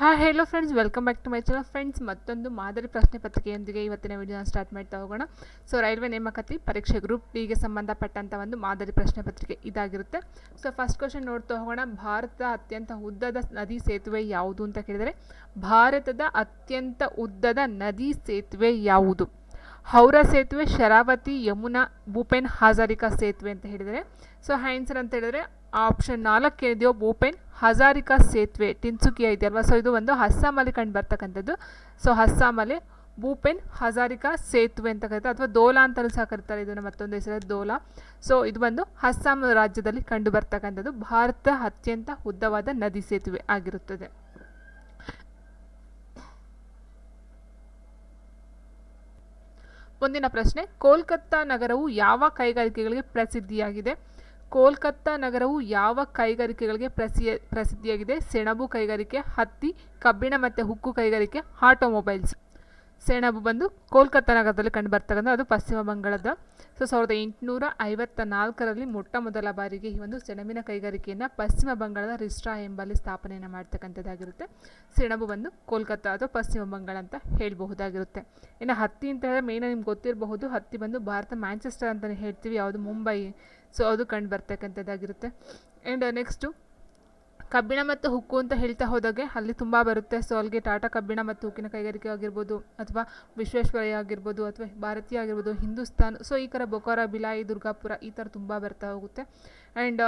Hi hello friends welcome back to my ಚಲೋ friends ಮತ್ತೊಂದು ಮಾದರಿ ಪ್ರಶ್ನೆ ಪತ್ರಿಕೆಯೊಂದಿಗೆ ಇವತ್ತಿನ ವಿಡಿಯೋನ ಸ್ಟಾರ್ಟ್ ಮಾಡ್ತಾ ಹೋಗೋಣ. ಸೊ ರೈಲ್ವೆ ನೇಮಕಾತಿ ಪರೀಕ್ಷೆ ಗ್ರೂಪ್ ಡಿಗೆ ಸಂಬಂಧಪಟ್ಟಂಥ ಒಂದು ಮಾದರಿ ಪ್ರಶ್ನೆ ಪತ್ರಿಕೆ ಇದಾಗಿರುತ್ತೆ. ಸೊ ಫಸ್ಟ್ ಕ್ವಶನ್ ನೋಡ್ತಾ ಹೋಗೋಣ. ಭಾರತದ ಅತ್ಯಂತ ಉದ್ದದ ನದಿ ಸೇತುವೆ ಯಾವುದು ಅಂತ ಕೇಳಿದರೆ, ಭಾರತದ ಅತ್ಯಂತ ಉದ್ದದ ನದಿ ಸೇತುವೆ ಯಾವುದು? ಹೌರ ಸೇತುವೆ, ಶರಾವತಿ, ಯಮುನಾ, ಭೂಪೇನ್ ಹಾಜಾರಿಕಾ ಸೇತುವೆ ಅಂತ ಹೇಳಿದರೆ. ಸೊ ಆನ್ಸರ್ ಅಂತ ಹೇಳಿದ್ರೆ ಆಪ್ಷನ್ ನಾಲ್ಕು ಏನಿದೆಯೋ ಭೂಪೇನ್ ಹಜಾರಿಕಾ ಸೇತುವೆ ತಿನ್ಸುಕಿಯ ಇದೆಯಲ್ವಾ? ಸೊ ಇದು ಒಂದು ಅಸ್ಸಾಮಲ್ಲಿ ಕಂಡು ಬರ್ತಕ್ಕಂಥದ್ದು. ಸೊ ಅಸ್ಸಾಮಲ್ಲಿ ಭೂಪೆನ್ ಹಜಾರಿಕಾ ಸೇತುವೆ ಅಂತ ಕರೀತಾರೆ ಅಥವಾ ದೋಲಾ ಅಂತಲೂ ಸಹ ಕರೀತಾರೆ ಇದನ್ನು ಮತ್ತೊಂದು ಹೆಸರು, ದೋಲಾ. ಸೊ ಇದು ಬಂದು ಅಸ್ಸಾಂ ರಾಜ್ಯದಲ್ಲಿ ಕಂಡು ಬರ್ತಕ್ಕಂಥದ್ದು. ಭಾರತ ಅತ್ಯಂತ ಉದ್ದವಾದ ನದಿ ಸೇತುವೆ ಆಗಿರುತ್ತದೆ. ಮುಂದಿನ ಪ್ರಶ್ನೆ, ಕೋಲ್ಕತ್ತಾ ನಗರವು ಯಾವ ಕೈಗಾರಿಕೆಗಳಿಗೆ ಪ್ರಸಿದ್ಧಿಯಾಗಿದೆ? ಕೋಲ್ಕತ್ತಾ ನಗರವು ಯಾವ ಕೈಗಾರಿಕೆಗಳಿಗೆ ಪ್ರಸಿಯ ಪ್ರಸಿದ್ಧಿಯಾಗಿದೆ? ಸೆಣಬು ಕೈಗಾರಿಕೆ, ಹತ್ತಿ, ಕಬ್ಬಿಣ ಮತ್ತು ಹುಕ್ಕು ಕೈಗಾರಿಕೆ, ಆಟೋಮೊಬೈಲ್ಸ್. ಸೆಣಬು ಬಂದು ಕೋಲ್ಕತ್ತಾ ನಗರದಲ್ಲಿ ಕಂಡು ಬರ್ತಕ್ಕಂಥ ಅದು ಪಶ್ಚಿಮ ಬಂಗಾಳದ. ಸೊ, ಸಾವಿರದ ಎಂಟುನೂರ ಐವತ್ತ ನಾಲ್ಕರಲ್ಲಿ ಮೊಟ್ಟ ಮೊದಲ ಬಾರಿಗೆ ಈ ಒಂದು ಸೆಣಬಿನ ಕೈಗಾರಿಕೆಯನ್ನು ಪಶ್ಚಿಮ ಬಂಗಾಳದ ರಿಸ್ಟ್ರಾ ಎಂಬಲ್ಲಿ ಸ್ಥಾಪನೆಯನ್ನು ಮಾಡ್ತಕ್ಕಂಥದ್ದಾಗಿರುತ್ತೆ. ಸೆಣಬು ಬಂದು ಕೋಲ್ಕತ್ತಾ ಅಥವಾ ಪಶ್ಚಿಮ ಬಂಗಾಳ ಅಂತ ಹೇಳಬಹುದಾಗಿರುತ್ತೆ. ಇನ್ನು ಹತ್ತಿ ಅಂತ ಹೇಳಿದ್ರೆ ಮೇಯ್ನಾಗಿ ನಿಮ್ಗೆ ಗೊತ್ತಿರಬಹುದು. ಹತ್ತಿ ಬಂದು ಭಾರತ ಮ್ಯಾಂಚೆಸ್ಟರ್ ಅಂತಲೇ ಹೇಳ್ತೀವಿ. ಯಾವುದು, ಮುಂಬೈ ಸೊ ಅದು ಕಂಡು ಬರ್ತಕ್ಕಂಥದ್ದಾಗಿರುತ್ತೆ. ಆ್ಯಂಡ್ ನೆಕ್ಸ್ಟು ಕಬ್ಬಿಣ ಮತ್ತು ಹುಕ್ಕು ಅಂತ ಹೇಳ್ತಾ ಹೋದಾಗೆ ಅಲ್ಲಿ ತುಂಬ ಬರುತ್ತೆ. ಸೊ ಅಲ್ಲಿಗೆ ಟಾಟಾ ಕಬ್ಬಿಣ ಮತ್ತು ಹುಕ್ಕಿನ ಕೈಗಾರಿಕೆ ಆಗಿರ್ಬೋದು ಅಥವಾ ವಿಶ್ವೇಶ್ವರಯ್ಯ ಆಗಿರ್ಬೋದು ಅಥವಾ ಭಾರತೀಯ ಆಗಿರ್ಬೋದು, ಹಿಂದೂಸ್ತಾನ್ ಸೊ ಈ ಥರ ಬೊಕಾರ, ಬಿಲಾಯಿ, ದುರ್ಗಾಪುರ ಈ ಥರ ತುಂಬ ಬರ್ತಾ ಹೋಗುತ್ತೆ. ಆ್ಯಂಡ್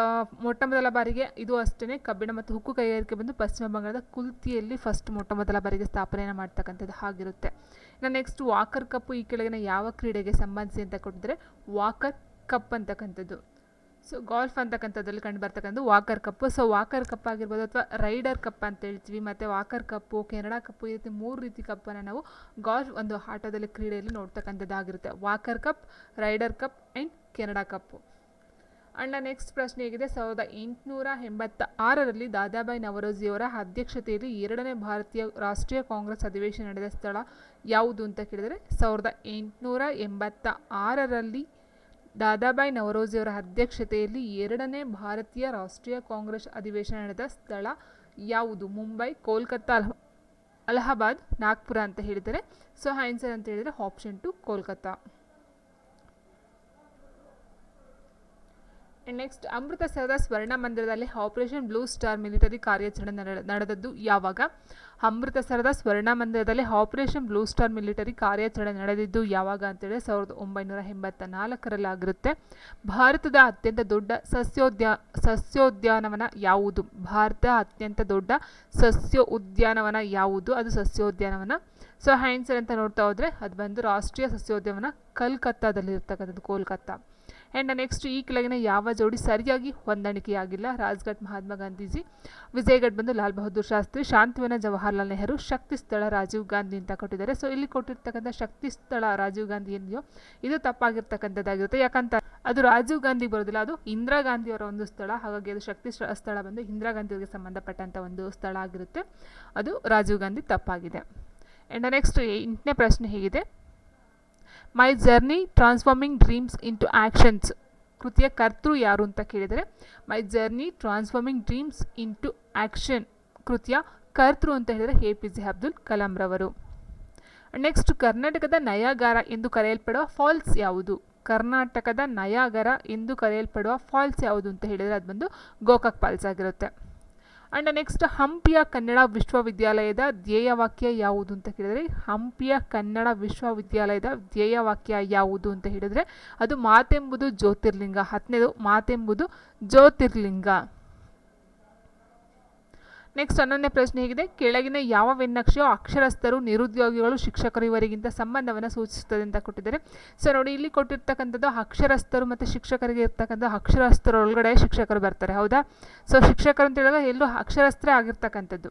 ಮೊಟ್ಟ ಮೊದಲ ಬಾರಿಗೆ ಇದು ಅಷ್ಟೇ ಕಬ್ಬಿಣ ಮತ್ತು ಹುಕ್ಕು ಕೈಗಾರಿಕೆ ಬಂದು ಪಶ್ಚಿಮ ಬಂಗಾಳದ ಕುಲ್ತಿಯಲ್ಲಿ ಫಸ್ಟ್ ಮೊಟ್ಟ ಮೊದಲ ಬಾರಿಗೆ ಸ್ಥಾಪನೆಯನ್ನು ಮಾಡ್ತಕ್ಕಂಥದ್ದು ಆಗಿರುತ್ತೆ ಇನ್ನು ನೆಕ್ಸ್ಟ್ ವಾಕರ್ ಕಪ್ಪು ಈ ಕೆಳಗಿನ ಯಾವ ಕ್ರೀಡೆಗೆ ಸಂಬಂಧಿಸಿ ಅಂತ ಕೊಟ್ಟಿದ್ರೆ ವಾಕರ್ ಕಪ್ ಅಂತಕ್ಕಂಥದ್ದು. ಸೊ ಗಾಲ್ಫ್ ಅಂತಕ್ಕಂಥದ್ರಲ್ಲಿ ಕಂಡು ಬರ್ತಕ್ಕಂಥದ್ದು Walker cup so Walker cup ಆಗಿರ್ಬೋದು ಅಥವಾ ರೈಡರ್ ಕಪ್ ಅಂತ ಹೇಳ್ತೀವಿ ಮತ್ತು ವಾಕರ್ ಕಪ್ಪು ಕೆನಡಾ ಕಪ್ಪು ಈ ರೀತಿ ಮೂರು ರೀತಿ ಕಪ್ಪನ್ನು ನಾವು ಗಾಲ್ಫ್ ಒಂದು ಆಟದಲ್ಲಿ ಕ್ರೀಡೆಯಲ್ಲಿ ನೋಡ್ತಕ್ಕಂಥದ್ದಾಗಿರುತ್ತೆ. Walker cup Ryder cup and Canada cup and next ಪ್ರಶ್ನೆ ಹೇಗಿದೆ. ಸಾವಿರದ ಎಂಟುನೂರ ಎಂಬತ್ತ ಆರರಲ್ಲಿ ದಾದಾಬಾಯಿ ನವರೋಜಿಯವರ ಅಧ್ಯಕ್ಷತೆಯಲ್ಲಿ ಎರಡನೇ ಭಾರತೀಯ ರಾಷ್ಟ್ರೀಯ ಕಾಂಗ್ರೆಸ್ ಅಧಿವೇಶನ ನಡೆದ ಸ್ಥಳ ಯಾವುದು ಅಂತ ಕೇಳಿದರೆ, ಸಾವಿರದ ಎಂಟುನೂರ ಎಂಬತ್ತ ಆರರಲ್ಲಿ ದಾದಾಬಾಯಿ ನವರೋಜಿಯವರ ಅಧ್ಯಕ್ಷತೆಯಲ್ಲಿ ಎರಡನೇ ಭಾರತೀಯ ರಾಷ್ಟ್ರೀಯ ಕಾಂಗ್ರೆಸ್ ಅಧಿವೇಶನ ನಡೆದ ಸ್ಥಳ ಯಾವುದು? ಮುಂಬೈ, ಕೋಲ್ಕತ್ತಾ, ಅಲಹ, ಅಲಹಾಬಾದ್, ನಾಗ್ಪುರ ಅಂತ ಹೇಳಿದರೆ ಸೊ ಆನ್ಸರ್ ಅಂತ ಹೇಳಿದರೆ ಆಪ್ಷನ್ ಟು ಕೋಲ್ಕತ್ತಾ. ನೆಕ್ಸ್ಟ್ ಅಮೃತಸರದ ಸ್ವರ್ಣ ಮಂದಿರದಲ್ಲಿ ಆಪರೇಷನ್ ಬ್ಲೂ ಸ್ಟಾರ್ ಮಿಲಿಟರಿ ಕಾರ್ಯಾಚರಣೆ ನಡೆದದ್ದು ಯಾವಾಗ ಅಮೃತಸರದ ಸ್ವರ್ಣ ಮಂದಿರದಲ್ಲಿ ಆಪರೇಷನ್ ಬ್ಲೂ ಸ್ಟಾರ್ ಮಿಲಿಟರಿ ಕಾರ್ಯಾಚರಣೆ ನಡೆದಿದ್ದು ಯಾವಾಗ ಅಂತೇಳಿ ಸಾವಿರದ ಒಂಬೈನೂರ ಎಂಬತ್ತ ನಾಲ್ಕರಲ್ಲಾಗಿರುತ್ತೆ ಭಾರತದ ಅತ್ಯಂತ ದೊಡ್ಡ ಸಸ್ಯೋದ್ಯಾ, ಸಸ್ಯೋದ್ಯಾನವನ ಯಾವುದು? ಭಾರತ ಅತ್ಯಂತ ದೊಡ್ಡ ಸಸ್ಯ ಉದ್ಯಾನವನ ಯಾವುದು? ಅದು ಸಸ್ಯೋದ್ಯಾನವನ. ಸೊ ಹ್ಯಾಂಡ್ಸರ್ ಅಂತ ನೋಡ್ತಾ ಹೋದರೆ, ಅದು ಬಂದು ರಾಷ್ಟ್ರೀಯ ಸಸ್ಯೋದ್ಯಾನವನ ಕಲ್ಕತ್ತಾದಲ್ಲಿ ಇರ್ತಕ್ಕಂಥದ್ದು ಕೋಲ್ಕತ್ತಾ. ಆ್ಯಂಡ್ ನೆಕ್ಸ್ಟ್ ಈ ಕೆಳಗಿನ ಯಾವ ಜೋಡಿ ಸರಿಯಾಗಿ ಹೊಂದಾಣಿಕೆಯಾಗಿಲ್ಲ. ರಾಜ್ಘಾಟ್ ಮಹಾತ್ಮ ಗಾಂಧೀಜಿ, ವಿಜಯಘಟ್ ಬಂದು ಲಾಲ್ ಬಹದ್ದೂರ್ ಶಾಸ್ತ್ರಿ, ಶಾಂತಿವನ ಜವಾಹರ್ಲಾಲ್ ನೆಹರು, ಶಕ್ತಿ ಸ್ಥಳ ರಾಜೀವ್ ಗಾಂಧಿ ಅಂತ ಕೊಟ್ಟಿದ್ದಾರೆ. ಸೊ ಇಲ್ಲಿ ಕೊಟ್ಟಿರ್ತಕ್ಕಂಥ ಶಕ್ತಿ ಸ್ಥಳ ರಾಜೀವ್ ಗಾಂಧಿ ಏನಿದೆಯೋ, ಇದು ತಪ್ಪಾಗಿರ್ತಕ್ಕಂಥದ್ದಾಗಿರುತ್ತೆ. ಯಾಕಂತ, ಅದು ರಾಜೀವ್ ಗಾಂಧಿ ಬರೋದಿಲ್ಲ, ಅದು ಇಂದಿರಾ ಗಾಂಧಿಯವರ ಒಂದು ಸ್ಥಳ. ಹಾಗಾಗಿ ಅದು ಶಕ್ತಿ ಸ್ಥಳ ಬಂದು ಇಂದಿರಾ ಗಾಂಧಿಯವರಿಗೆ ಸಂಬಂಧಪಟ್ಟಂಥ ಒಂದು ಸ್ಥಳ ಆಗಿರುತ್ತೆ. ಅದು ರಾಜೀವ್ ಗಾಂಧಿ ತಪ್ಪಾಗಿದೆ. ಆ್ಯಂಡ್ ನೆಕ್ಸ್ಟ್ ಎಂಟನೇ ಪ್ರಶ್ನೆ ಹೇಗಿದೆ. My journey transforming dreams into actions ಕೃತಿಯ ಕರ್ತೃ ಯಾರು ಅಂತ ಕೇಳಿದರೆ my journey transforming dreams into action ಕೃತಿಯ ಕರ್ತೃ ಅಂತ ಹೇಳಿದರೆ ಎ. ಪಿ. ಜೆ. ಅಬ್ದುಲ್ ಕಲಾಂರವರು ನೆಕ್ಸ್ಟ್ ಕರ್ನಾಟಕದ ನಯಾಗಾರ ಎಂದು ಕರೆಯಲ್ಪಡುವ ಫಾಲ್ಸ್ ಯಾವುದು? ಕರ್ನಾಟಕದ ನಯಾಗರ ಎಂದು ಕರೆಯಲ್ಪಡುವ ಫಾಲ್ಸ್ ಯಾವುದು ಅಂತ ಹೇಳಿದರೆ, ಅದು ಬಂದು ಗೋಕಾಕ್ ಫಾಲ್ಸ್ ಆಗಿರುತ್ತೆ. ಆ್ಯಂಡ್ ನೆಕ್ಸ್ಟ್ ಹಂಪಿಯ ಕನ್ನಡ ವಿಶ್ವವಿದ್ಯಾಲಯದ ಧ್ಯೇಯವಾಕ್ಯ ಯಾವುದು ಅಂತ ಕೇಳಿದರೆ ಹಂಪಿಯ ಕನ್ನಡ ವಿಶ್ವವಿದ್ಯಾಲಯದ ಧ್ಯೇಯವಾಕ್ಯ ಯಾವುದು ಅಂತ ಹೇಳಿದರೆ, ಅದು ಮಾತೆಂಬುದು ಜ್ಯೋತಿರ್ಲಿಂಗ. ಹತ್ತನೇದು, ಮಾತೆಂಬುದು ಜ್ಯೋತಿರ್ಲಿಂಗ. ನೆಕ್ಸ್ಟ್ ಹನ್ನೊಂದನೇ ಪ್ರಶ್ನೆ ಹೇಗಿದೆ. ಕೆಳಗಿನ ಯಾವ ವಿನ್ನಕ್ಷೆಯೋ ಅಕ್ಷರಸ್ಥರು, ನಿರುದ್ಯೋಗಿಗಳು, ಶಿಕ್ಷಕರು ಇವರಿಗಿಂತ ಸಂಬಂಧವನ್ನು ಸೂಚಿಸುತ್ತದೆ ಅಂತ ಕೊಟ್ಟಿದ್ದಾರೆ. ಸೊ ನೋಡಿ, ಇಲ್ಲಿ ಕೊಟ್ಟಿರ್ತಕ್ಕಂಥದ್ದು ಅಕ್ಷರಸ್ಥರು ಮತ್ತು ಶಿಕ್ಷಕರಿಗೆ ಇರ್ತಕ್ಕಂಥ ಅಕ್ಷರಸ್ಥರ ಒಳಗಡೆ ಶಿಕ್ಷಕರು ಬರ್ತಾರೆ. ಹೌದಾ? ಸೊ ಶಿಕ್ಷಕರು ಅಂತ ಹೇಳಿದಾಗ ಎಲ್ಲೂ ಅಕ್ಷರಸ್ಥರೇ ಆಗಿರ್ತಕ್ಕಂಥದ್ದು.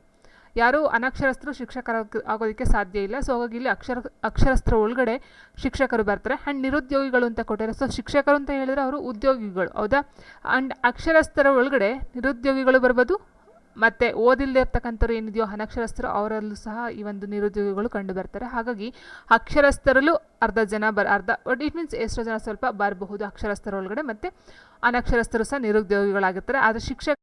ಯಾರೂ ಅನಕ್ಷರಸ್ಥರು ಶಿಕ್ಷಕರ ಆಗೋದಕ್ಕೆ ಸಾಧ್ಯ ಇಲ್ಲ. ಸೊ ಹಾಗಾಗಿ ಇಲ್ಲಿ ಅಕ್ಷರ, ಅಕ್ಷರಸ್ಥರ ಒಳಗಡೆ ಶಿಕ್ಷಕರು ಬರ್ತಾರೆ. ಆ್ಯಂಡ್ ನಿರುದ್ಯೋಗಿಗಳು ಅಂತ ಕೊಟ್ಟಿದ್ದಾರೆ. ಸೊ ಶಿಕ್ಷಕರು ಅಂತ ಹೇಳಿದರೆ ಅವರು ಉದ್ಯೋಗಿಗಳು. ಹೌದಾ? ಆ್ಯಂಡ್ ಅಕ್ಷರಸ್ಥರ ಒಳಗಡೆ ನಿರುದ್ಯೋಗಿಗಳು ಬರ್ಬೋದು ಮತ್ತು ಓದಿಲ್ಲದೆ ಇರ್ತಕ್ಕಂಥವ್ರು ಏನಿದೆಯೋ ಅನಕ್ಷರಸ್ಥರು, ಅವರಲ್ಲೂ ಸಹ ಈ ಒಂದು ನಿರುದ್ಯೋಗಿಗಳು ಕಂಡು ಬರ್ತಾರೆ. ಹಾಗಾಗಿ ಅಕ್ಷರಸ್ಥರಲ್ಲೂ ಅರ್ಧ ಜನ ಬರ್, ಅರ್ಧ ಬಟ್ ಇಟ್ ಮೀನ್ಸ್ ಎಷ್ಟೋ ಜನ ಸ್ವಲ್ಪ ಬರಬಹುದು ಅಕ್ಷರಸ್ಥರ ಒಳಗಡೆ ಮತ್ತು ಅನಕ್ಷರಸ್ಥರು ಸಹ ನಿರುದ್ಯೋಗಿಗಳಾಗಿರ್ತಾರೆ. ಆದರೆ ಶಿಕ್ಷಕ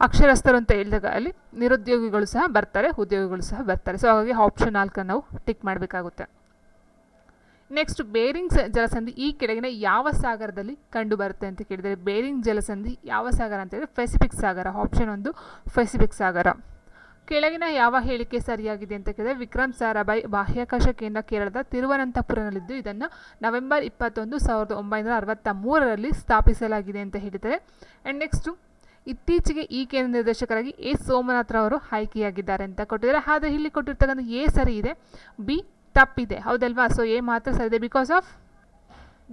ಅಕ್ಷರಸ್ಥರು ಅಂತ ಹೇಳಿದಾಗ ಅಲ್ಲಿ ನಿರುದ್ಯೋಗಿಗಳು ಸಹ ಬರ್ತಾರೆ, ಉದ್ಯೋಗಿಗಳು ಸಹ ಬರ್ತಾರೆ. ಸೊ ಹಾಗಾಗಿ ಆಪ್ಷನ್ ನಾಲ್ಕನ್ನು ನಾವು ಟಿಕ್ ಮಾಡಬೇಕಾಗುತ್ತೆ. ನೆಕ್ಸ್ಟ್ ಬೇರಿಂಗ್ ಜಲಸಂಧಿ ಈ ಕೆಳಗಿನ ಯಾವ ಸಾಗರದಲ್ಲಿ ಕಂಡು ಬರುತ್ತೆ ಅಂತ ಕೇಳಿದರೆ ಬೇರಿಂಗ್ ಜಲಸಂಧಿ ಯಾವ ಸಾಗರ ಅಂತ ಹೇಳಿದರೆ ಪೆಸಿಫಿಕ್ ಸಾಗರ ಆಪ್ಷನ್ ಒಂದು ಪೆಸಿಫಿಕ್ ಸಾಗರ. ಕೆಳಗಿನ ಯಾವ ಹೇಳಿಕೆ ಸರಿಯಾಗಿದೆ ಅಂತ ಕೇಳಿದರೆ, ವಿಕ್ರಮ್ ಸಾರಾಭಾಯಿ ಬಾಹ್ಯಾಕಾಶ ಕೇಂದ್ರ ಕೇರಳದ ತಿರುವನಂತಪುರದಲ್ಲಿದ್ದು ಇದನ್ನು ನವೆಂಬರ್ ಇಪ್ಪತ್ತೊಂದು ಸಾವಿರದ ಒಂಬೈನೂರ ಅರವತ್ತ ಮೂರರಲ್ಲಿ ಸ್ಥಾಪಿಸಲಾಗಿದೆ ಅಂತ ಹೇಳಿದರೆ ಆ್ಯಂಡ್ ನೆಕ್ಸ್ಟು ಇತ್ತೀಚೆಗೆ ಈ ಕೇಂದ್ರ ನಿರ್ದೇಶಕರಾಗಿ ಎ. ಸೋಮನಾಥ್ರವರು ಆಯ್ಕೆಯಾಗಿದ್ದಾರೆ ಅಂತ ಕೊಟ್ಟಿದ್ದಾರೆ. ಆದರೆ ಇಲ್ಲಿ ಕೊಟ್ಟಿರ್ತಕ್ಕಂಥ ಎ ಸರಿ ಇದೆ, ಬಿ ತಪ್ಪಿದೆ. ಹೌದಲ್ವಾ? ಸೊ ಎ ಮಾತ್ರ ಸರಿದೆ. ಬಿಕಾಸ್ ಆಫ್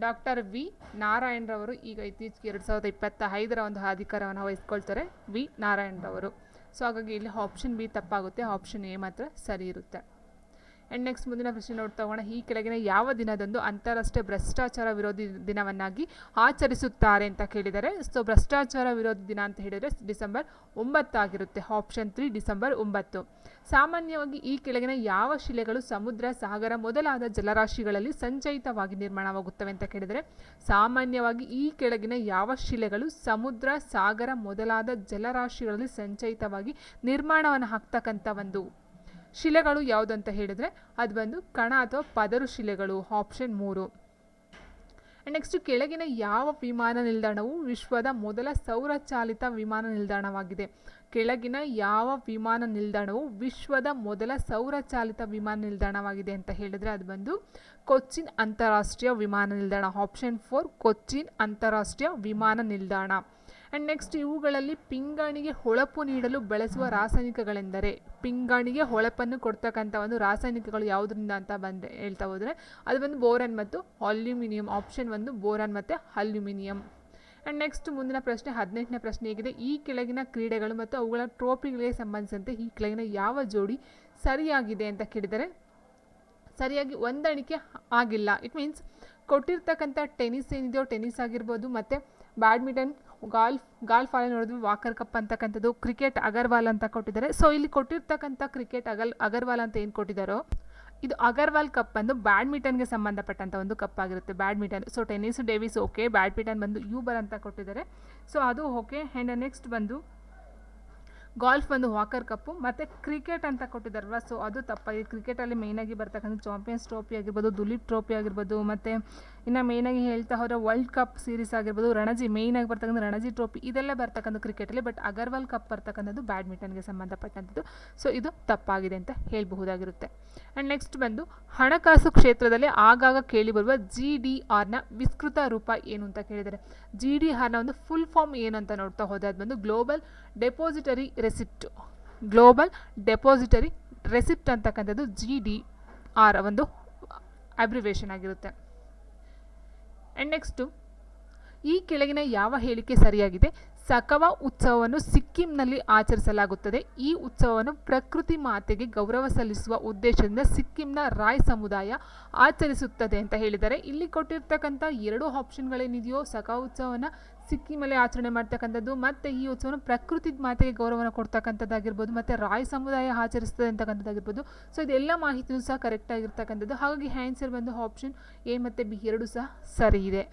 ಡಾಕ್ಟರ್ ವಿ ನಾರಾಯಣರವರು ಈಗ ಇತ್ತೀಚೆಗೆ ಎರಡು ಸಾವಿರದ ಇಪ್ಪತ್ತ ಐದರ ಒಂದು ಅಧಿಕಾರವನ್ನು ವಹಿಸ್ಕೊಳ್ತಾರೆ ವಿ ನಾರಾಯಣರವರು ಸೊ ಹಾಗಾಗಿ ಇಲ್ಲಿ ಆಪ್ಷನ್ ಬಿ ತಪ್ಪಾಗುತ್ತೆ. ಆಪ್ಷನ್ ಎ ಮಾತ್ರ ಸರಿ ಇರುತ್ತೆ. ಆ್ಯಂಡ್ ನೆಕ್ಸ್ಟ್ ಮುಂದಿನ ಪ್ರಶ್ನೆ ನೋಡ್ತಾ ಹೋಗೋಣ. ಈ ಕೆಳಗಿನ ಯಾವ ದಿನದಂದು ಅಂತಾರಾಷ್ಟ್ರೀಯ ಭ್ರಷ್ಟಾಚಾರ ವಿರೋಧಿ ದಿನವನ್ನಾಗಿ ಆಚರಿಸುತ್ತಾರೆ ಅಂತ ಕೇಳಿದರೆ, ಸೊ ಭ್ರಷ್ಟಾಚಾರ ವಿರೋಧಿ ದಿನ ಅಂತ ಹೇಳಿದರೆ ಡಿಸೆಂಬರ್ ಒಂಬತ್ತಾಗಿರುತ್ತೆ ಆಪ್ಷನ್ ತ್ರೀ ಡಿಸೆಂಬರ್ ಒಂಬತ್ತು. ಸಾಮಾನ್ಯವಾಗಿ ಈ ಕೆಳಗಿನ ಯಾವ ಶಿಲೆಗಳು ಸಮುದ್ರ, ಸಾಗರ ಮೊದಲಾದ ಜಲರಾಶಿಗಳಲ್ಲಿ ಸಂಚಯಿತವಾಗಿ ನಿರ್ಮಾಣವಾಗುತ್ತವೆ ಅಂತ ಕೇಳಿದರೆ, ಸಾಮಾನ್ಯವಾಗಿ ಈ ಕೆಳಗಿನ ಯಾವ ಶಿಲೆಗಳು ಸಮುದ್ರ, ಸಾಗರ ಮೊದಲಾದ ಜಲರಾಶಿಗಳಲ್ಲಿ ಸಂಚಯಿತವಾಗಿ ನಿರ್ಮಾಣವನ್ನು ಹಾಕ್ತಕ್ಕಂಥ ಒಂದು ಶಿಲೆಗಳು ಯಾವುದಂತ ಹೇಳಿದರೆ ಅದು ಬಂದು ಕಣ ಅಥವಾ ಪದರು ಶಿಲೆಗಳು ಆಪ್ಷನ್ ಮೂರು. ನೆಕ್ಸ್ಟ್ ಕೆಳಗಿನ ಯಾವ ವಿಮಾನ ನಿಲ್ದಾಣವು ವಿಶ್ವದ ಮೊದಲ ಸೌರಚಾಲಿತ ವಿಮಾನ ನಿಲ್ದಾಣವಾಗಿದೆ? ಕೆಳಗಿನ ಯಾವ ವಿಮಾನ ನಿಲ್ದಾಣವು ವಿಶ್ವದ ಮೊದಲ ಸೌರಚಾಲಿತ ವಿಮಾನ ನಿಲ್ದಾಣವಾಗಿದೆ ಅಂತ ಹೇಳಿದರೆ ಅದು ಬಂದು ಕೊಚ್ಚಿನ್ ಅಂತಾರಾಷ್ಟ್ರೀಯ ವಿಮಾನ ನಿಲ್ದಾಣ. ಆಪ್ಷನ್ ಫೋರ್ ಕೊಚ್ಚಿನ್ ಅಂತಾರಾಷ್ಟ್ರೀಯ ವಿಮಾನ ನಿಲ್ದಾಣ. ಆ್ಯಂಡ್ ನೆಕ್ಸ್ಟ್ ಇವುಗಳಲ್ಲಿ ಪಿಂಗಾಣಿಗೆ ಹೊಳಪು ನೀಡಲು ಬಳಸುವ ರಾಸಾಯನಿಕಗಳೆಂದರೆ ಪಿಂಗಾಣಿಗೆ ಹೊಳಪನ್ನು ಕೊಡ್ತಕ್ಕಂಥ ಒಂದು ರಾಸಾಯನಿಕಗಳು ಯಾವುದರಿಂದ ಅಂತ ಬಂದು ಹೇಳ್ತಾ ಹೋದರೆ ಅದು ಬಂದು ಬೋರನ್ ಮತ್ತು ಅಲ್ಯೂಮಿನಿಯಂ ಆಪ್ಷನ್ ಒಂದು ಬೋರನ್ ಮತ್ತು ಅಲ್ಯೂಮಿನಿಯಂ. ಆ್ಯಂಡ್ ನೆಕ್ಸ್ಟ್ ಮುಂದಿನ ಪ್ರಶ್ನೆ, ಹದಿನೆಂಟನೇ ಪ್ರಶ್ನೆ ಹೇಗಿದೆ. ಈ ಕೆಳಗಿನ ಕ್ರೀಡೆಗಳು ಮತ್ತು ಅವುಗಳ ಟ್ರೋಫಿಗಳಿಗೆ ಸಂಬಂಧಿಸಿದಂತೆ ಈ ಕೆಳಗಿನ ಯಾವ ಜೋಡಿ ಸರಿಯಾಗಿದೆ ಅಂತ ಕೇಳಿದರೆ ಸರಿಯಾಗಿ ಹೊಂದಾಣಿಕೆ ಆಗಿಲ್ಲ. ಇಟ್ ಮೀನ್ಸ್ ಕೊಟ್ಟಿರ್ತಕ್ಕಂಥ ಟೆನಿಸ್ ಏನಿದೆಯೋ, ಟೆನಿಸ್ ಆಗಿರ್ಬೋದು, ಮತ್ತು ಬ್ಯಾಡ್ಮಿಂಟನ್ ಗಾಲ್ಫ್ ಗಾಲ್ಫ್ ಅಲ್ಲಿ ನೋಡಿದ್ವಿ ವಾಕರ್ ಕಪ್ ಅಂತಕ್ಕಂಥದ್ದು ಕ್ರಿಕೆಟ್ ಅಗರ್ವಾಲ್ ಅಂತ ಕೊಟ್ಟಿದ್ದಾರೆ. ಸೊ ಇಲ್ಲಿ ಕೊಟ್ಟಿರ್ತಕ್ಕಂಥ ಕ್ರಿಕೆಟ್ ಅಗಲ್ ಅಗರ್ವಾಲ್ ಅಂತ ಏನು ಕೊಟ್ಟಿದ್ದಾರೋ, ಇದು ಅಗರ್ವಾಲ್ ಕಪ್ ಬಂದು ಬ್ಯಾಡ್ಮಿಂಟನ್ಗೆ ಸಂಬಂಧಪಟ್ಟಂಥ ಒಂದು ಕಪ್ ಆಗಿರುತ್ತೆ badminton so tennis Davis okay badminton ಬಂದು ಯೂಬರ್ ಅಂತ ಕೊಟ್ಟಿದ್ದಾರೆ. ಸೊ ಅದು ಓಕೆ ಆ್ಯಂಡ್ ನೆಕ್ಸ್ಟ್ ಬಂದು ಗಾಲ್ಫ್ ಬಂದು ವಾಕರ್ ಕಪ್ಪು ಮತ್ತು ಕ್ರಿಕೆಟ್ ಅಂತ ಕೊಟ್ಟಿದ್ದಾರಲ್ವ? ಸೊ ಅದು ತಪ್ಪಾಗಿ ಕ್ರಿಕೆಟಲ್ಲಿ ಮೇಯ್ನಾಗಿ ಬರ್ತಕ್ಕಂಥ ಚಾಂಪಿಯನ್ಸ್ ಟ್ರೋಫಿ ಆಗಿರ್ಬೋದು ದುಲೀಪ್ ಟ್ರೋಫಿ ಆಗಿರ್ಬೋದು, ಮತ್ತು ಇನ್ನು ಮೇಯ್ನಾಗಿ ಹೇಳ್ತಾ ಹೋದರೆ ವರ್ಲ್ಡ್ ಕಪ್ ಸೀರೀಸ್ ಆಗಿರ್ಬೋದು, ರಣಜಿ ಮೇಯ್ನಾಗಿ ಬರ್ತಕ್ಕಂಥ ರಣಜಿ ಟ್ರೋಫಿ ಇದೆಲ್ಲ ಬರ್ತಕ್ಕಂಥ ಕ್ರಿಕೆಟಲ್ಲಿ ಬಟ್ ಅಗರ್ವಾಲ್ ಕಪ್ ಬರ್ತಕ್ಕಂಥದ್ದು ಬ್ಯಾಡ್ಮಿಂಟನ್ಗೆ ಸಂಬಂಧಪಟ್ಟಂಥದ್ದು. ಸೊ ಇದು ತಪ್ಪಾಗಿದೆ ಅಂತ ಹೇಳಬಹುದಾಗಿರುತ್ತೆ. ಆ್ಯಂಡ್ ನೆಕ್ಸ್ಟ್ ಬಂದು, ಹಣಕಾಸು ಕ್ಷೇತ್ರದಲ್ಲಿ ಆಗಾಗ ಕೇಳಿಬರುವ ಜಿ ಡಿ ಆರ್ನ ವಿಸ್ತೃತ ರೂಪ ಏನು ಅಂತ ಕೇಳಿದರೆ ಜಿ ಡಿ ಆರ್ನ ಒಂದು ಫುಲ್ ಫಾರ್ಮ್ ಏನು ಅಂತ ನೋಡ್ತಾ ಹೋದಾದ ಬಂದು global depository receipt global depository receipt ಅಂತಕ್ಕಂಥದ್ದು ಜಿ ಡಿ ಆರ್ ಒಂದು ಅಬ್ರಿವೇಷನ್ ಆಗಿರುತ್ತೆ. ಆ್ಯಂಡ್ ನೆಕ್ಸ್ಟು ಈ ಕೆಳಗಿನ ಯಾವ ಹೇಳಿಕೆ ಸರಿಯಾಗಿದೆ? ಸಕವ ಉತ್ಸವವನ್ನು ಸಿಕ್ಕಿಂನಲ್ಲಿ ಆಚರಿಸಲಾಗುತ್ತದೆ. ಈ ಉತ್ಸವವನ್ನು ಪ್ರಕೃತಿ ಮಾತೆಗೆ ಗೌರವ ಸಲ್ಲಿಸುವ ಉದ್ದೇಶದಿಂದ ಸಿಕ್ಕಿಂನ ರಾಯ್ ಸಮುದಾಯ ಆಚರಿಸುತ್ತದೆ ಅಂತ ಹೇಳಿದ್ದಾರೆ. ಇಲ್ಲಿ ಕೊಟ್ಟಿರ್ತಕ್ಕಂಥ ಎರಡು ಆಪ್ಷನ್ಗಳೇನಿದೆಯೋ ಸಕವ ಉತ್ಸವವನ್ನು ಸಿಕ್ಕಿಮಲ್ಲಿ ಆಚರಣೆ ಮಾಡ್ತಕ್ಕಂಥದ್ದು, ಮತ್ತು ಈ ಉತ್ಸವನ ಪ್ರಕೃತಿ ಮಾತೆಗೆ ಗೌರವನ ಕೊಡ್ತಕ್ಕಂಥದ್ದಾಗಿರ್ಬೋದು, ಮತ್ತು ರಾಯ್ ಸಮುದಾಯ ಆಚರಿಸ್ತದೆ ಅಂತಕ್ಕಂಥದ್ದಾಗಿರ್ಬೋದು. ಸೊ ಇದೆಲ್ಲ ಮಾಹಿತಿಯೂ ಸಹ ಕರೆಕ್ಟ್ ಆಗಿರ್ತಕ್ಕಂಥದ್ದು. ಹಾಗಾಗಿ ಹ್ಯಾನ್ಸರ್ ಬಂದು ಆಪ್ಷನ್ ಎ ಮತ್ತು ಬಿ ಎರಡು ಸಹ ಸರಿ ಇದೆ.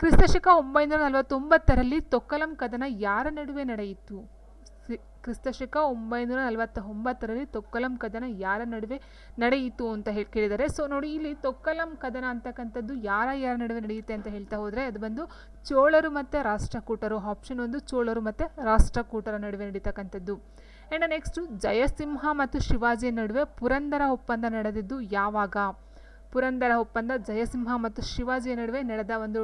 ಕ್ರಿಸ್ತಶಕ ಒಂಬೈನೂರ ನಲವತ್ತೊಂಬತ್ತರಲ್ಲಿ ತೊಕ್ಕಲಂ ಕದನ ಯಾರ ನಡುವೆ ನಡೆಯಿತು? ಕ್ರಿಸ್ತಶಕ ಒಂಬೈನೂರ ನಲವತ್ತ ಒಂಬತ್ತರಲ್ಲಿ ತೊಕ್ಕಲಂ ಕದನ ಯಾರ ನಡುವೆ ನಡೆಯಿತು ಅಂತ ಹೇಳಿ ಕೇಳಿದ್ದಾರೆ ಸೊ ನೋಡಿ, ಇಲ್ಲಿ ತೊಕ್ಕಲಂ ಕದನ ಅಂತಕ್ಕಂಥದ್ದು ಯಾರ ಯಾರ ನಡುವೆ ನಡೆಯುತ್ತೆ ಅಂತ ಹೇಳ್ತಾ ಹೋದರೆ, ಅದು ಬಂದು ಚೋಳರು ಮತ್ತು ರಾಷ್ಟ್ರಕೂಟರು. ಆಪ್ಷನ್ ಒಂದು, ಚೋಳರು ಮತ್ತು ರಾಷ್ಟ್ರಕೂಟರ ನಡುವೆ ನಡೀತಕ್ಕಂಥದ್ದು. ಆ್ಯಂಡ್ ನೆಕ್ಸ್ಟು ಜಯಸಿಂಹ ಮತ್ತು ಶಿವಾಜಿಯ ನಡುವೆ ಪುರಂದರ ಒಪ್ಪಂದ ನಡೆದಿದ್ದು ಯಾವಾಗ? ಪುರಂದರ ಒಪ್ಪಂದ ಜಯಸಿಂಹ ಮತ್ತು ಶಿವಾಜಿಯ ನಡುವೆ ನಡೆದ ಒಂದು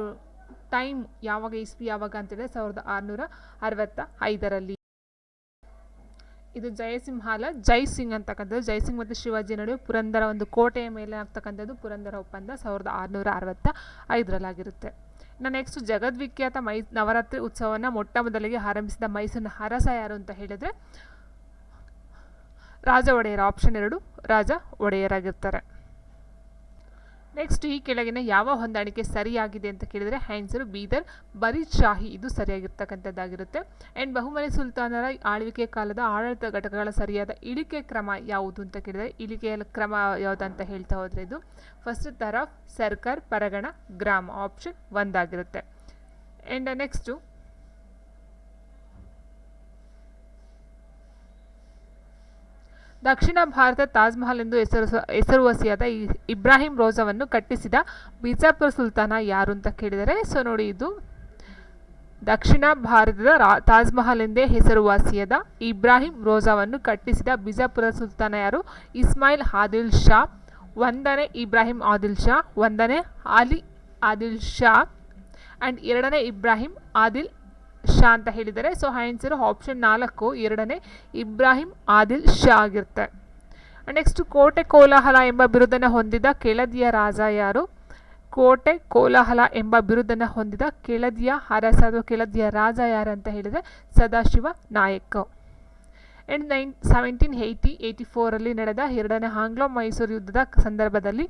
ಟೈಮ್ ಯಾವಾಗ, ಇಸ್ವಿ ಯಾವಾಗ ಅಂತೇಳಿದ್ರೆ ಸಾವಿರದ ಆರುನೂರ ಅರವತ್ತ ಐದರಲ್ಲಿ ಇದು ಜಯಸಿಂಹಾಲ, ಜೈಸಿಂಗ್ ಅಂತಕ್ಕಂಥದ್ದು. ಜೈಸಿಂಗ್ ಮತ್ತು ಶಿವಾಜಿ ನಡುವೆ ಪುರಂದರ ಒಂದು ಕೋಟೆಯ ಮೇಲೆ ಆಗ್ತಕ್ಕಂಥದ್ದು ಪುರಂದರ ಒಪ್ಪಂದ ಸಾವಿರದ ಆರುನೂರ ಅರವತ್ತ ಐದರಲ್ಲಾಗಿರುತ್ತೆ ಇನ್ನು ನೆಕ್ಸ್ಟ್ ಜಗದ್ವಿಖ್ಯಾತ ಮೈ, ನವರಾತ್ರಿ ಉತ್ಸವವನ್ನು ಮೊಟ್ಟ ಮೊದಲಿಗೆ ಆರಂಭಿಸಿದ ಮೈಸೂರಿನ ಅರಸ ಯಾರು ಅಂತ ಹೇಳಿದರೆ ರಾಜ ಒಡೆಯರ ಆಪ್ಷನ್ ಎರಡು, ರಾಜ ಒಡೆಯರಾಗಿರ್ತಾರೆ. ನೆಕ್ಸ್ಟ್ ಈ ಕೆಳಗಿನ ಯಾವ ಹೊಂದಾಣಿಕೆ ಸರಿಯಾಗಿದೆ ಅಂತ ಕೇಳಿದರೆ ಆನ್ಸರು ಬೀದರ್ ಬರೀದ್ ಶಾಹಿ ಇದು ಸರಿಯಾಗಿರ್ತಕ್ಕಂಥದ್ದಾಗಿರುತ್ತೆ. ಆ್ಯಂಡ್ ಬಹುಮನಿ ಸುಲ್ತಾನರ ಆಳ್ವಿಕೆ ಕಾಲದ ಆಡಳಿತ ಘಟಕಗಳ ಸರಿಯಾದ ಇಳಿಕೆ ಕ್ರಮ ಯಾವುದು ಅಂತ ಕೇಳಿದರೆ ಇಳಿಕೆಯ ಕ್ರಮ ಯಾವುದು ಅಂತ ಹೇಳ್ತಾ ಹೋದರೆ ಇದು ಫಸ್ಟ್ ತರಫ್ ಸರ್ಕಾರ್, ಪರಗಣ, ಗ್ರಾಮ ಆಪ್ಷನ್ ಒಂದಾಗಿರುತ್ತೆ. ಆ್ಯಂಡ್ ನೆಕ್ಸ್ಟು ದಕ್ಷಿಣ ಭಾರತ ತಾಜ್ ಮಹಲ್ ಎಂದು ಹೆಸರು ಹೆಸರುವಾಸಿಯಾದ ಇಬ್ರಾಹಿಂ ರೋಜಾವನ್ನು ಕಟ್ಟಿಸಿದ ಬಿಜಾಪುರ ಸುಲ್ತಾನ ಯಾರು ಅಂತ ಕೇಳಿದರೆ, ಸೊ ನೋಡಿ ಇದು ದಕ್ಷಿಣ ಭಾರತದ ರಾ, ತಾಜ್ ಮಹಲ್ ಎಂದೇ ಹೆಸರುವಾಸಿಯಾದ ಇಬ್ರಾಹಿಂ ರೋಜಾವನ್ನು ಕಟ್ಟಿಸಿದ ಬಿಜಾಪುರ ಸುಲ್ತಾನ ಯಾರು? ಇಸ್ಮಾಯಿಲ್ ಆದಿಲ್ ಶಾ. ಒಂದನೇ ಇಬ್ರಾಹಿಂ ಆದಿಲ್ ಶಾ, ಒಂದನೇ ಆಲಿ ಆದಿಲ್ ಶಾ ಆ್ಯಂಡ್ ಎರಡನೇ ಇಬ್ರಾಹಿಂ ಆದಿಲ್ ಶಾ ಅಂತ ಹೇಳಿದ್ದಾರೆ. ಸೊ ಆನ್ಸರು ಆಪ್ಷನ್ ನಾಲ್ಕು, ಎರಡನೇ ಇಬ್ರಾಹಿಂ ಆದಿಲ್ ಶಾ ಆಗಿರುತ್ತೆ. ನೆಕ್ಸ್ಟ್ ಕೋಟೆ ಕೋಲಾಹಲ ಎಂಬ ಬಿರುದನ್ನು ಹೊಂದಿದ ಕೆಳದಿಯ ರಾಜ ಯಾರು? ಕೋಟೆ ಕೋಲಾಹಲ ಎಂಬ ಬಿರುದನ್ನು ಹೊಂದಿದ ಕೆಳದಿಯ ಅರಸ ಅಥವಾ ಕೆಳದಿಯ ರಾಜ ಯಾರು ಅಂತ ಹೇಳಿದರೆ Sadashiva Nayak. And nine seventeen eighty eighty ಫೋರಲ್ಲಿ ನಡೆದ ಎರಡನೇ ಆಂಗ್ಲೋ ಮೈಸೂರು ಯುದ್ಧದ ಸಂದರ್ಭದಲ್ಲಿ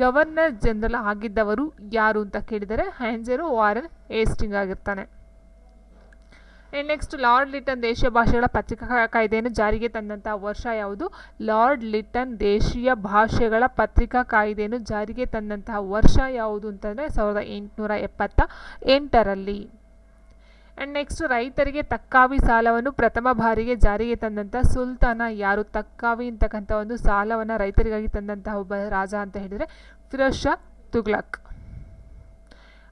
ಗವರ್ನರ್ ಜನರಲ್ ಆಗಿದ್ದವರು ಯಾರು ಅಂತ ಕೇಳಿದರೆ ಹ್ಯಾಂಜರು ವಾರನ್ ಏಸ್ಟಿಂಗ್ ಆಗಿರ್ತಾನೆ. ನೆಕ್ಸ್ಟ್ ಲಾರ್ಡ್ ಲಿಟನ್ ದೇಶೀಯ ಭಾಷೆಗಳ ಪತ್ರಿಕಾ ಕಾಯ್ದೆಯನ್ನು ಜಾರಿಗೆ ತಂದಂತಹ ವರ್ಷ ಯಾವುದು? ಲಾರ್ಡ್ ಲಿಟನ್ ದೇಶೀಯ ಭಾಷೆಗಳ ಪತ್ರಿಕಾ ಕಾಯ್ದೆಯನ್ನು ಜಾರಿಗೆ ತಂದಂತಹ ವರ್ಷ ಯಾವುದು ಅಂತಂದರೆ ಸಾವಿರದ ಎಂಟುನೂರ ಎಪ್ಪತ್ತ ಎಂಟರಲ್ಲಿ. ಆ್ಯಂಡ್ ನೆಕ್ಸ್ಟ್ ರೈತರಿಗೆ ತಕ್ಕಾವಿ ಸಾಲವನ್ನು ಪ್ರಥಮ ಬಾರಿಗೆ ಜಾರಿಗೆ ತಂದಂಥ ಸುಲ್ತಾನ ಯಾರು? ತಕ್ಕಾವಿ ಅಂತಕ್ಕಂಥ ಒಂದು ಸಾಲವನ್ನು ರೈತರಿಗಾಗಿ ತಂದಂತಹ ಒಬ್ಬ ರಾಜ ಅಂತ ಹೇಳಿದರೆ ಫಿರೋಜ್ ಶಾ ತುಗ್ಲಕ್.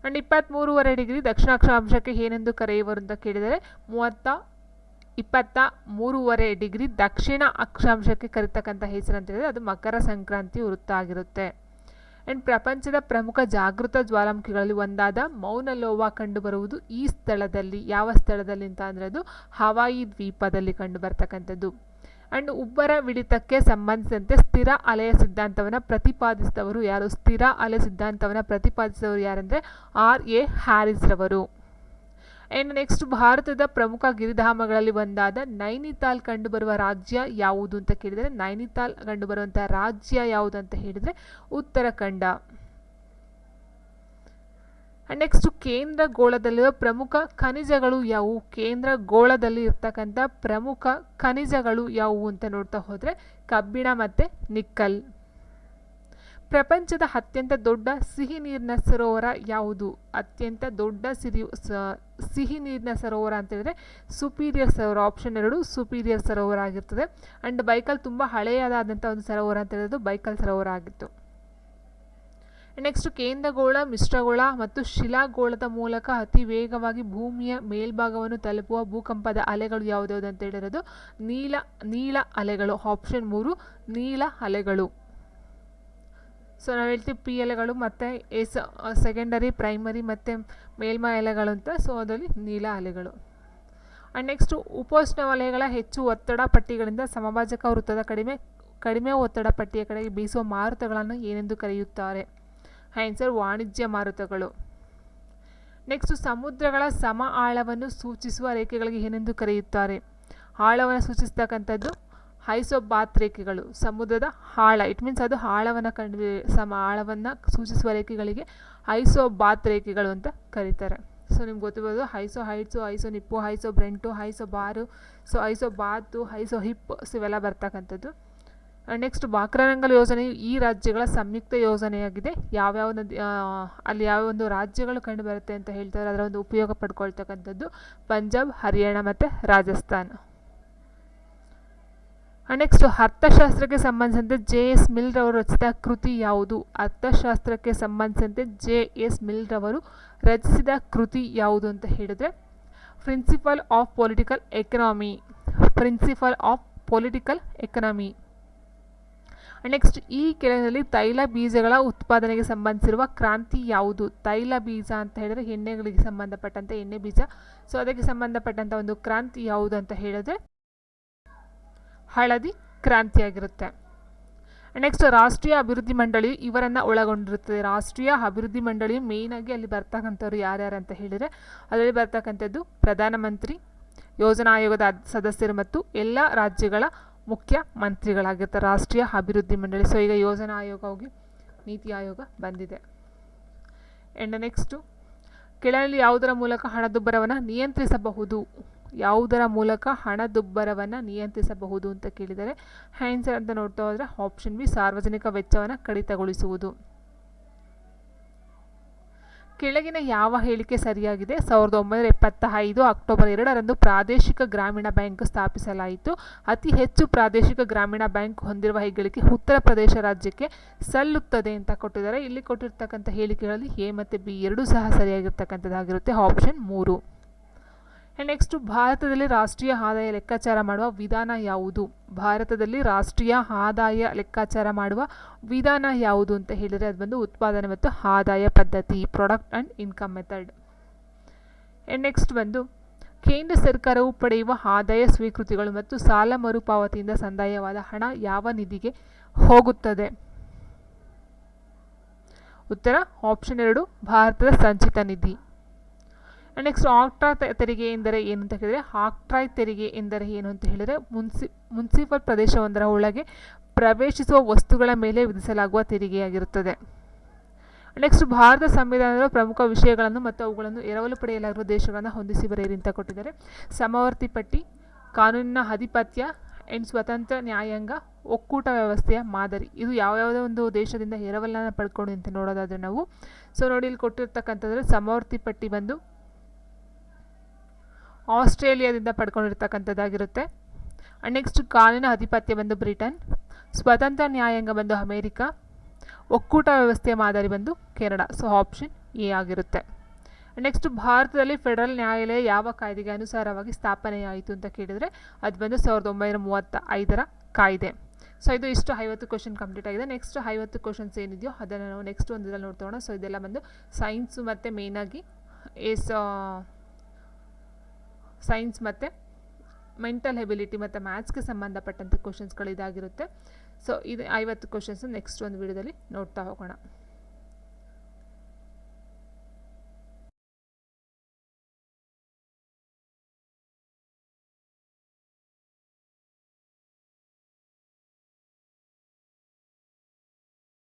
ಆ್ಯಂಡ್ ಇಪ್ಪತ್ತ್ಮೂರುವರೆ ಡಿಗ್ರಿ ದಕ್ಷಿಣ ಅಕ್ಷಾಂಶಕ್ಕೆ ಏನೆಂದು ಕರೆಯುವರು ಅಂತ ಕೇಳಿದರೆ, ಮೂವತ್ತ, ಇಪ್ಪತ್ತ ಮೂರುವರೆ ಡಿಗ್ರಿ ದಕ್ಷಿಣ ಅಕ್ಷಾಂಶಕ್ಕೆ ಕರೀತಕ್ಕಂಥ ಹೆಸರು ಅಂತ ಹೇಳಿದರೆ ಅದು ಮಕರ ಸಂಕ್ರಾಂತಿ ವೃತ್ತ ಆಗಿರುತ್ತೆ ಆ್ಯಂಡ್ ಪ್ರಪಂಚದ ಪ್ರಮುಖ ಜಾಗೃತ ಜ್ವಾಲಾಮುಖಿಗಳಲ್ಲಿ ಒಂದಾದ ಮೌನ ಲೋವಾ ಕಂಡುಬರುವುದು ಈ ಸ್ಥಳದಲ್ಲಿ. ಯಾವ ಸ್ಥಳದಲ್ಲಿ ಅಂತ ಅಂದರೆ ಅದು ಹವಾಯಿ ದ್ವೀಪದಲ್ಲಿ ಕಂಡುಬರ್ತಕ್ಕಂಥದ್ದು. ಆ್ಯಂಡ್ ಉಬ್ಬರ ಹಿಡಿತಕ್ಕೆ ಸಂಬಂಧಿಸಿದಂತೆ ಸ್ಥಿರ ಅಲೆಯ ಸಿದ್ಧಾಂತವನ್ನು ಪ್ರತಿಪಾದಿಸಿದವರು ಯಾರು? ಸ್ಥಿರ ಅಲೆ ಸಿದ್ಧಾಂತವನ್ನು ಪ್ರತಿಪಾದಿಸಿದವರು ಯಾರಂದರೆ ಆರ್. ಎ. ಹ್ಯಾರಿಸ್ರವರು. ಆ್ಯಂಡ್ ನೆಕ್ಸ್ಟ್ ಭಾರತದ ಪ್ರಮುಖ ಗಿರಿಧಾಮಗಳಲ್ಲಿ ಒಂದಾದ ನೈನಿತಾಲ್ ಕಂಡುಬರುವ ರಾಜ್ಯ ಯಾವುದು ಅಂತ ಕೇಳಿದರೆ ನೈನಿತಾಲ್ ಕಂಡುಬರುವಂಥ ರಾಜ್ಯ ಯಾವುದು ಅಂತ ಹೇಳಿದರೆ ಉತ್ತರಾಖಂಡ. ಆ್ಯಂಡ್ ನೆಕ್ಸ್ಟು ಕೇಂದ್ರ ಗೋಳದಲ್ಲಿರುವ ಪ್ರಮುಖ ಖನಿಜಗಳು ಯಾವುವು ಕೇಂದ್ರ ಗೋಳದಲ್ಲಿ ಇರ್ತಕ್ಕಂಥ ಪ್ರಮುಖ ಖನಿಜಗಳು ಯಾವುವು ಅಂತ ನೋಡ್ತಾ ಹೋದರೆ ಕಬ್ಬಿಣ ಮತ್ತು ನಿಕ್ಕಲ್. ಪ್ರಪಂಚದ ಅತ್ಯಂತ ದೊಡ್ಡ ಸಿಹಿ ನೀರಿನ ಸರೋವರ ಯಾವುದು? ಅತ್ಯಂತ ದೊಡ್ಡ ಸಿರಿ ಸಿಹಿ ನೀರಿನ ಸರೋವರ ಅಂತ ಹೇಳಿದ್ರೆ ಸುಪೀರಿಯರ್ ಸರೋವರ ಆಪ್ಷನ್ ಎರಡು ಸುಪೀರಿಯರ್ ಸರೋವರ ಆಗಿರ್ತದೆ. ಆ್ಯಂಡ್ ಬೈಕಲ್ ತುಂಬ ಹಳೆಯದಾದಂಥ ಒಂದು ಸರೋವರ ಅಂತ ಹೇಳೋದು ಬೈಕಲ್ ಸರೋವರ ಆಗಿತ್ತು. ನೆಕ್ಸ್ಟ್ ಕೇಂದ್ರಗೋಳ, ಮಿಶ್ರಗೋಳ ಮತ್ತು ಶಿಲಾಗೋಳದ ಮೂಲಕ ಅತಿ ವೇಗವಾಗಿ ಭೂಮಿಯ ಮೇಲ್ಭಾಗವನ್ನು ತಲುಪುವ ಭೂಕಂಪದ ಅಲೆಗಳು ಯಾವುದ್ಯಾವುದು ಅಂತ ಹೇಳಿರೋದು? ನೀಲ ನೀಳ ಅಲೆಗಳು ಆಪ್ಷನ್ ಮೂರು, ನೀಲ ಅಲೆಗಳು. ಸೊ ನಾವು ಹೇಳ್ತೀವಿ ಪಿ ಎಲೆಗಳು ಮತ್ತು ಎಸ್ ಸೆಕೆಂಡರಿ ಪ್ರೈಮರಿ ಮತ್ತು ಮೇಲ್ಮೈ ಎಲೆಗಳು ಅಂತ. ಸೊ ಅದರಲ್ಲಿ ನೀಲ ಅಲೆಗಳು. ಆ್ಯಂಡ್ ನೆಕ್ಸ್ಟು ಉಪೋಷ್ಣವಲಯಗಳ ಹೆಚ್ಚು ಒತ್ತಡ ಪಟ್ಟಿಗಳಿಂದ ಸಮಭಾಜಕ ವೃತ್ತದ ಕಡಿಮೆ ಕಡಿಮೆ ಒತ್ತಡ ಪಟ್ಟಿಯ ಕಡೆಗೆ ಬೀಸುವ ಮಾರುತಗಳನ್ನು ಏನೆಂದು ಕರೆಯುತ್ತಾರೆ? ಆನ್ಸರ್ ವಾಣಿಜ್ಯ ಮಾರುತಗಳು. ನೆಕ್ಸ್ಟ್ ಸಮುದ್ರಗಳ ಸಮ ಆಳವನ್ನು ಸೂಚಿಸುವ ರೇಖೆಗಳಿಗೆ ಏನೆಂದು ಕರೆಯುತ್ತಾರೆ? ಆಳವನ್ನು ಸೂಚಿಸ್ತಕ್ಕಂಥದ್ದು ಹೈಸೋಬಾತ್ ರೇಖೆಗಳು, ಸಮುದ್ರದ ಆಳ. ಇಟ್ ಮೀನ್ಸ್ ಅದು ಆಳವನ್ನು ಕಂಡು, ಸಮ ಆಳವನ್ನು ಸೂಚಿಸುವ ರೇಖೆಗಳಿಗೆ ಹೈಸೋಬಾತ್ ರೇಖೆಗಳು ಅಂತ ಕರೀತಾರೆ. ಸೊ ನಿಮ್ಗೆ ಗೊತ್ತಿರ್ಬೋದು, ಹೈಸೋ ಹೈಟ್ಸು, ಹೈಸೋ ನಿಪ್ಪು, ಹೈಸೋ ಬ್ರೆಂಟು, ಹೈಸೋ ಬಾರು, ಸೊ ಹೈಸೋ ಬಾತು ಹೈಸೋ ಹಿಪ್, ಸೊ ಇವೆಲ್ಲ ಬರ್ತಕ್ಕಂಥದ್ದು. ನೆಕ್ಸ್ಟ್ ಬಾಕ್ರಾನಂಗಲ್ ಯೋಜನೆಯು ಈ ರಾಜ್ಯಗಳ ಸಂಯುಕ್ತ ಯೋಜನೆಯಾಗಿದೆ. ಯಾವ್ಯಾವ ಅಲ್ಲಿ ಯಾವ ಒಂದು ರಾಜ್ಯಗಳು ಕಂಡು ಬರುತ್ತೆ ಅಂತ ಹೇಳ್ತಾರೆ, ಅದರ ಒಂದು ಉಪಯೋಗ ಪಡ್ಕೊಳ್ತಕ್ಕಂಥದ್ದು ಪಂಜಾಬ್, ಹರಿಯಾಣ ಮತ್ತು ರಾಜಸ್ಥಾನ. ನೆಕ್ಸ್ಟ್ ಅರ್ಥಶಾಸ್ತ್ರಕ್ಕೆ ಸಂಬಂಧಿಸಿದಂತೆ ಜೆ ಎಸ್ ಮಿಲ್ ರವರು ರಚಿಸಿದ ಕೃತಿ ಯಾವುದು? ಅರ್ಥಶಾಸ್ತ್ರಕ್ಕೆ ಸಂಬಂಧಿಸಿದಂತೆ ಜೆ ಎಸ್ ಮಿಲ್ ರವರು ರಚಿಸಿದ ಕೃತಿ ಯಾವುದು ಅಂತ ಹೇಳಿದ್ರೆ principle of political economy principle of political economy next ಈ ಕೆಳಗಿನಲ್ಲಿ ತೈಲ ಬೀಜಗಳ ಉತ್ಪಾದನೆಗೆ ಸಂಬಂಧಿಸಿರುವ ಕ್ರಾಂತಿ ಯಾವುದು? ತೈಲ ಬೀಜ ಅಂತ ಹೇಳಿದ್ರೆ ಎಣ್ಣೆಗಳಿಗೆ ಸಂಬಂಧಪಟ್ಟಂಥ ಎಣ್ಣೆ ಬೀಜ. ಸೊ ಅದಕ್ಕೆ ಸಂಬಂಧಪಟ್ಟಂಥ ಒಂದು ಕ್ರಾಂತಿ ಯಾವುದು ಅಂತ ಹೇಳಿದ್ರೆ ಹಳದಿ ಕ್ರಾಂತಿಯಾಗಿರುತ್ತೆ. ನೆಕ್ಸ್ಟ್ ರಾಷ್ಟ್ರೀಯ ಅಭಿವೃದ್ಧಿ ಮಂಡಳಿಯು ಇವರನ್ನು ಒಳಗೊಂಡಿರುತ್ತದೆ ರಾಷ್ಟ್ರೀಯ ಅಭಿವೃದ್ಧಿ ಮಂಡಳಿಯು ಆಗಿ ಅಲ್ಲಿ ಬರ್ತಕ್ಕಂಥವ್ರು ಯಾರ್ಯಾರು ಅಂತ ಹೇಳಿದರೆ, ಅದರಲ್ಲಿ ಬರ್ತಕ್ಕಂಥದ್ದು ಪ್ರಧಾನಮಂತ್ರಿ, ಯೋಜನಾ ಆಯೋಗದ ಸದಸ್ಯರು ಮತ್ತು ಎಲ್ಲ ರಾಜ್ಯಗಳ ಮುಖ್ಯ ಮಂತ್ರಿಗಳಾಗಿರ್ತಾರೆ ರಾಷ್ಟ್ರೀಯ ಅಭಿವೃದ್ಧಿ ಮಂಡಳಿ. ಸೊ ಈಗ ಯೋಜನಾ ಆಯೋಗ ಹೋಗಿ ನೀತಿ ಆಯೋಗ ಬಂದಿದೆ. ಎಂಡ್ ನೆಕ್ಸ್ಟು ಕೆಳಲ್ಲಿ ಯಾವುದರ ಮೂಲಕ ಹಣದುಬ್ಬರವನ್ನು ನಿಯಂತ್ರಿಸಬಹುದು? ಯಾವುದರ ಮೂಲಕ ಹಣದುಬ್ಬರವನ್ನು ನಿಯಂತ್ರಿಸಬಹುದು ಅಂತ ಕೇಳಿದರೆ ಹ್ಯಾನ್ಸರ್ ಅಂತ ನೋಡ್ತಾ ಹೋದರೆ ಆಪ್ಷನ್ ಬಿ ಸಾರ್ವಜನಿಕ ವೆಚ್ಚವನ್ನು ಕಡಿತಗೊಳಿಸುವುದು. ಕೆಳಗಿನ ಯಾವ ಹೇಳಿಕೆ ಸರಿಯಾಗಿದೆ? ಸಾವಿರದ ಒಂಬೈನೂರ ಎಪ್ಪತ್ತ ಐದು ಅಕ್ಟೋಬರ್ ಎರಡರಂದು ಪ್ರಾದೇಶಿಕ ಗ್ರಾಮೀಣ ಬ್ಯಾಂಕ್ ಸ್ಥಾಪಿಸಲಾಯಿತು. ಅತಿ ಹೆಚ್ಚು ಪ್ರಾದೇಶಿಕ ಗ್ರಾಮೀಣ ಬ್ಯಾಂಕ್ ಹೊಂದಿರುವ ಹೆಗ್ಗಳಿಕೆ ಉತ್ತರ ಪ್ರದೇಶ ರಾಜ್ಯಕ್ಕೆ ಸಲ್ಲುತ್ತದೆ ಅಂತ ಕೊಟ್ಟಿದ್ದಾರೆ. ಇಲ್ಲಿ ಕೊಟ್ಟಿರ್ತಕ್ಕಂಥ ಹೇಳಿಕೆಗಳಲ್ಲಿ ಎ ಮತ್ತು ಬಿ ಎರಡೂ ಸಹ ಸರಿಯಾಗಿರ್ತಕ್ಕಂಥದ್ದಾಗಿರುತ್ತೆ. ಆಪ್ಷನ್ ಮೂರು. ನೆಕ್ಸ್ಟ್ ಭಾರತದಲ್ಲಿ ರಾಷ್ಟ್ರೀಯ ಆದಾಯ ಲೆಕ್ಕಾಚಾರ ಮಾಡುವ ವಿಧಾನ ಯಾವುದು? ಭಾರತದಲ್ಲಿ ರಾಷ್ಟ್ರೀಯ ಆದಾಯ ಲೆಕ್ಕಾಚಾರ ಮಾಡುವ ವಿಧಾನ ಯಾವುದು ಅಂತ ಹೇಳಿದರೆ ಅದು ಬಂದು ಉತ್ಪಾದನೆ ಮತ್ತು ಆದಾಯ ಪದ್ಧತಿ product and income method next ಬಂದು, ಕೇಂದ್ರ ಸರ್ಕಾರವು ಪಡೆಯುವ ಆದಾಯ ಸ್ವೀಕೃತಿಗಳು ಮತ್ತು ಸಾಲ ಮರುಪಾವತಿಯಿಂದ ಸಂದಾಯವಾದ ಹಣ ಯಾವ ನಿಧಿಗೆ ಹೋಗುತ್ತದೆ? ಉತ್ತರ ಆಪ್ಷನ್ ಎರಡು, ಭಾರತದ ಸಂಚಿತ ನಿಧಿ. ನೆಕ್ಸ್ಟ್ ಆಕ್ಟ್ರಾ ತೆರಿಗೆ ಎಂದರೆ ಏನು ಅಂತ ಹೇಳಿದರೆ ಆಕ್ಟ್ರಾಯ್ ತೆರಿಗೆ ಎಂದರೆ ಏನು ಅಂತ ಹೇಳಿದರೆ, ಮುನ್ಸಿ, ಮುನ್ಸಿಪಲ್ ಪ್ರದೇಶವೊಂದರ ಒಳಗೆ ಪ್ರವೇಶಿಸುವ ವಸ್ತುಗಳ ಮೇಲೆ ವಿಧಿಸಲಾಗುವ ತೆರಿಗೆಯಾಗಿರುತ್ತದೆ. ನೆಕ್ಸ್ಟ್ ಭಾರತ ಸಂವಿಧಾನದ ಪ್ರಮುಖ ವಿಷಯಗಳನ್ನು ಮತ್ತು ಅವುಗಳನ್ನು ಎರವಲು ಪಡೆಯಲಾಗಿರುವ ದೇಶಗಳನ್ನು ಹೊಂದಿಸಿ ಬರೆಯಿರಿ ಅಂತ ಕೊಟ್ಟಿದ್ದಾರೆ. ಸಮವರ್ತಿ ಪಟ್ಟಿ, ಕಾನೂನಿನ ಅಧಿಪತ್ಯ ಆ್ಯಂಡ್ ಸ್ವತಂತ್ರ ನ್ಯಾಯಾಂಗ, ಒಕ್ಕೂಟ ವ್ಯವಸ್ಥೆಯ ಮಾದರಿ. ಇದು ಯಾವ್ಯಾವುದೋ ಒಂದು ದೇಶದಿಂದ ಎರವಲನ್ನು ಪಡ್ಕೊಂಡು ಅಂತ ನೋಡೋದಾದರೆ ನಾವು. ಸೊ ನೋಡಿ, ಇಲ್ಲಿ ಕೊಟ್ಟಿರ್ತಕ್ಕಂಥದ್ರೆ ಸಮವರ್ತಿ ಪಟ್ಟಿ ಬಂದು ಆಸ್ಟ್ರೇಲಿಯಾದಿಂದ ಪಡ್ಕೊಂಡಿರ್ತಕ್ಕಂಥದ್ದಾಗಿರುತ್ತೆ. ಆ್ಯಂಡ್ ನೆಕ್ಸ್ಟ್ ಕಾನೂನು ಆಧಿಪತ್ಯ ಬಂದು ಬ್ರಿಟನ್, ಸ್ವತಂತ್ರ ನ್ಯಾಯಾಂಗ ಬಂದು ಅಮೇರಿಕಾ, ಒಕ್ಕೂಟ ವ್ಯವಸ್ಥೆಯ ಮಾದರಿ ಬಂದು ಕೆನಡಾ. ಸೊ ಆಪ್ಷನ್ ಎ ಆಗಿರುತ್ತೆ. ನೆಕ್ಸ್ಟ್ ಭಾರತದಲ್ಲಿ ಫೆಡರಲ್ ನ್ಯಾಯಾಲಯ ಯಾವ ಕಾಯ್ದೆಗೆ ಅನುಸಾರವಾಗಿ ಸ್ಥಾಪನೆಯಾಯಿತು ಅಂತ ಕೇಳಿದರೆ ಅದು ಬಂದು ಸಾವಿರದ ಒಂಬೈನೂರ ಮೂವತ್ತ ಐದರ ಕಾಯ್ದೆ. ಸೊ ಇದು ಇಷ್ಟು ಐವತ್ತು ಕ್ವಶನ್ ಕಂಪ್ಲೀಟ್ ಆಗಿದೆ. ನೆಕ್ಸ್ಟ್ ಐವತ್ತು ಕ್ವಶನ್ಸ್ ಏನಿದೆಯೋ ಅದನ್ನು ನಾವು ನೆಕ್ಸ್ಟ್ ಒಂದರಲ್ಲಿ ನೋಡ್ತೋಣ ಸೊ ಇದೆಲ್ಲ ಬಂದು ಸೈನ್ಸು ಮತ್ತು ಮೇಯ್ನಾಗಿ ಎಸ್ ಸೈನ್ಸ್ ಮತ್ತು ಮೆಂಟಲ್ ಹೆಬಿಲಿಟಿ ಮತ್ತು ಮ್ಯಾಥ್ಸ್ಗೆ ಸಂಬಂಧಪಟ್ಟಂಥ ಕ್ವಶನ್ಸ್ಗಳು ಇದಾಗಿರುತ್ತೆ ಸೊ ಇದು ಐವತ್ತು ಕ್ವಶನ್ಸ್ ನೆಕ್ಸ್ಟ್ ಒಂದು ವಿಡಿಯೋದಲ್ಲಿ ನೋಡ್ತಾ ಹೋಗೋಣ.